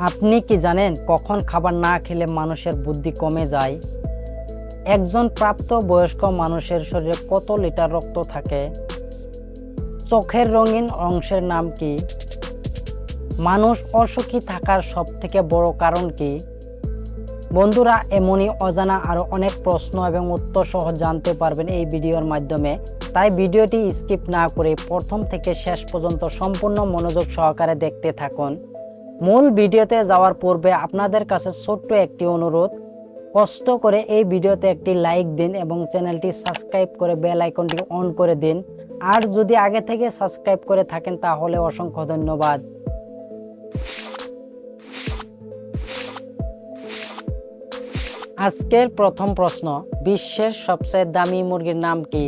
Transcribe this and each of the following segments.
আপনি কি জানেন কখন খাবার না খেলে মানুষের বুদ্ধি কমে যায়? একজন প্রাপ্ত বয়স্ক মানুষের শরীরে কত লিটার রক্ত থাকে? চোখের রঙিন অংশের নাম কি? মানুষ অসুখী থাকার সব থেকে বড় কারণ কি? বন্ধুরা, এমনই অজানা আরও অনেক প্রশ্ন এবং উত্তর সহ জানতে পারবেন এই ভিডিওর মাধ্যমে। তাই ভিডিওটি স্কিপ না করে প্রথম থেকে শেষ পর্যন্ত সম্পূর্ণ মনোযোগ সহকারে দেখতে থাকুন। মূল ভিডিওতে যাওয়ার পূর্বে আপনাদের কাছে ছোট্ট একটি অনুরোধ। কষ্ট করে এই ভিডিওতে একটি লাইক দিন এবং চ্যানেলটি সাবস্ক্রাইব করে বেল আইকনটি অন করে দিন। আর যদি আগে থেকে সাবস্ক্রাইব করে থাকেন তাহলে অসংখ্য ধন্যবাদ। আজকের প্রথম প্রশ্ন, বিশ্বের সবচেয়ে দামি মুরগির নাম কি?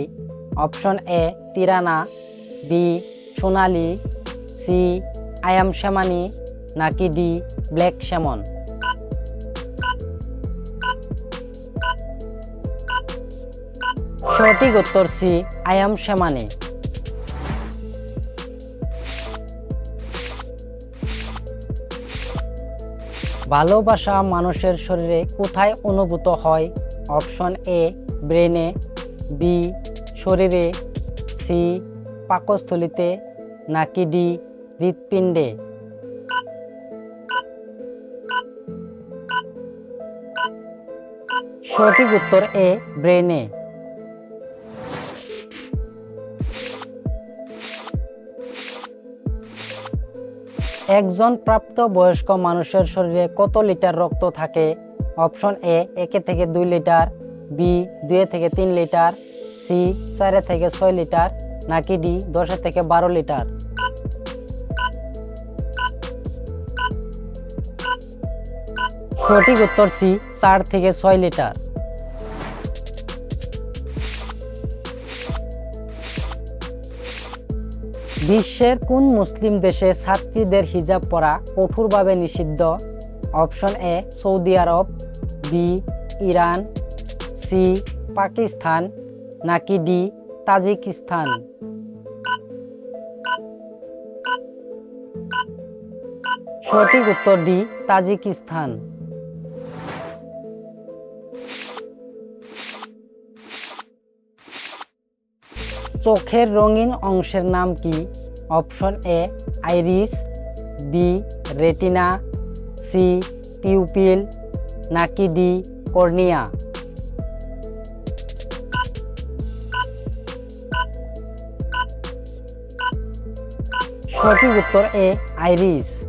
অপশন এ, তিরানা, বি, সোনালি, সি, আয়াম শ্যামানি নাকি ডি, ব্ল্যাক শ্যামন? সঠিক উত্তর সি আয়াম শ্যামানি। ভালোবাসা মানুষের শরীরে কোথায় অনুভূত হয়? অপশন এ, ব্রেনে, বি, শরীরে, সি, পাকস্থলিতে, নাকি ডি, হৃৎপিণ্ডে? সঠিক উত্তর এ ব্রেনে একজন প্রাপ্ত বয়স্ক মানুষের শরীরে কত লিটার রক্ত থাকে? অপশন এ, একে থেকে দুই লিটার, বি, দুয়ে থেকে তিন লিটার, সি, চারে থেকে ছয় লিটার, নাকি ডি, দশে থেকে বারো লিটার? সঠিক উত্তর সি, চার থেকে ছয় লিটার। বিশ্বের কোন মুসলিম দেশে ছাত্রীদের হিজাব পরা কঠোরভাবে নিষিদ্ধ? Option A, Saudi Arab, B, Iran, C, Pakistan, নাকি ডি, তাজিকিস্তান? সঠিক উত্তর ডি, তাজিকিস্তান। চোখের রঙিন অংশের নাম কি? Option A, iris, B, retina, C, pupil, নাকি ডি, কর্নিয়া? সঠিক উত্তর এ, আইরিস।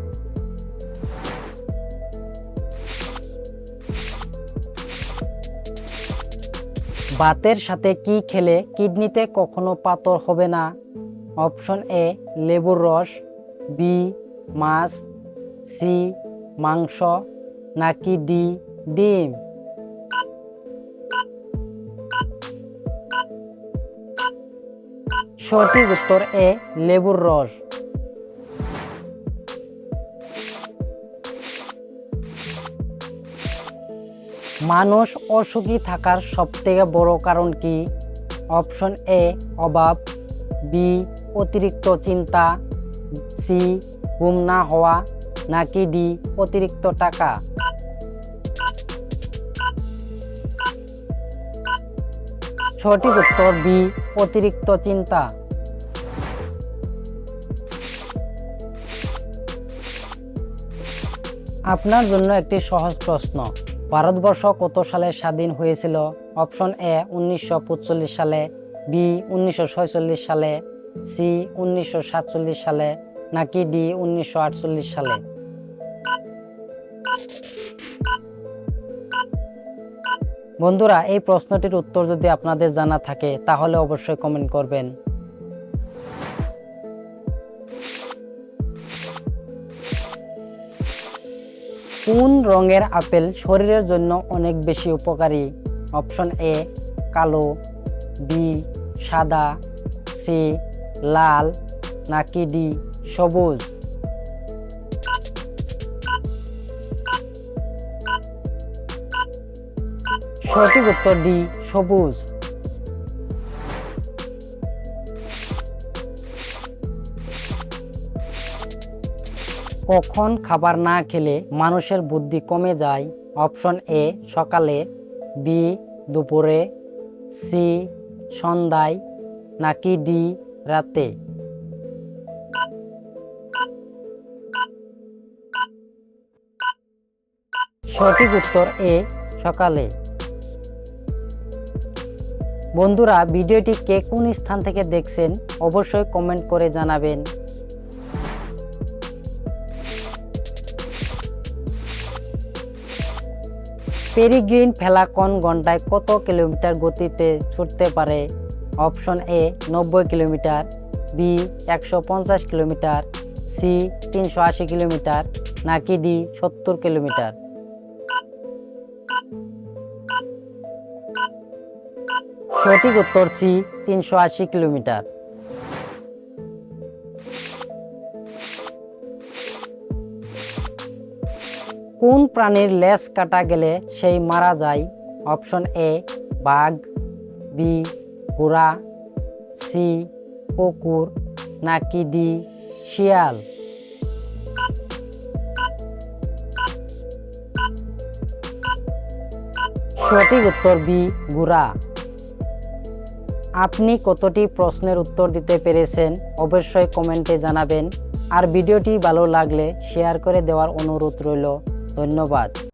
ভাতের সাথে কি খেলে কিডনিতে কখনো পাথর হবে না? অপশন এ, লেবুর রস, বি, মাছ, সি, মাংস, নাকি ডি, ডিম? সঠিক উত্তর এ, লেবুর রস। মানুষ অসুখী থাকার সবথেকে বড় কারণ কি? অপশন এ, অভাব, বি, অতিরিক্ত চিন্তা, সি ঘুম না হওয়া, নাকি ডি, অতিরিক্ত টাকা? সঠিক উত্তর বি, অতিরিক্ত চিন্তা। আপনার জন্য একটি সহজ প্রশ্ন। ভারতবর্ষ কত সালে স্বাধীন হয়েছিল? অপশন এ, উনিশশো সালে, বি, উনিশশো সালে, সি, উনিশশো সাতচল্লিশ সালে, নাকি ডি, উনিশশো আটচল্লিশ সালে? বন্ধুরা, এই প্রশ্নটির উত্তর যদি আপনাদের জানা থাকে, তাহলে অবশ্যই কমেন্ট করবেন। কোন রঙের আপেল শরীরের জন্য অনেক বেশি উপকারী? অপশন এ, কালো, বি, সাদা, সি, লাল, নাকি ডি, সবুজ? সঠিক উত্তর ডি, সবুজ। কখন খাবার না খেলে মানুষের বুদ্ধি কমে যায়? অপশন এ, সকালে, বি, দুপুরে, সি, সন্ধ্যায়, নাকি ডি, রাতে? সঠিক উত্তর এ, সকালে। বন্ধুরা, ভিডিওটি কে কোন স্থান থেকে দেখছেন অবশ্যই কমেন্ট করে জানাবেন। পেরিগ্রিন ফেলাকন ঘন্টায় কত কিলোমিটার গতিতে ছুটতে পারে? অপশন এ, নব্বই কিলোমিটার, বি, একশো পঞ্চাশ কিলোমিটার, সি, তিনশো আশি কিলোমিটার, নাকি ডি, সত্তর কিলোমিটার? সঠিক উত্তর সি, তিনশো আশি কিলোমিটার। কোন প্রাণীর লেজ কাটা গেলে সেই মারা যায়? অপশন এ, বাঘ, বি, ঘোড়া, সি, কুকুর, নাকি ডি, শিয়াল? সঠিক উত্তর বি গুড়া আপনি কতটি প্রশ্নের উত্তর দিতে পেরেছেন অবশ্যই কমেন্টে জানাবেন। আর ভিডিওটি ভালো লাগলে শেয়ার করে দেওয়ার অনুরোধ রইল। ধন্যবাদ।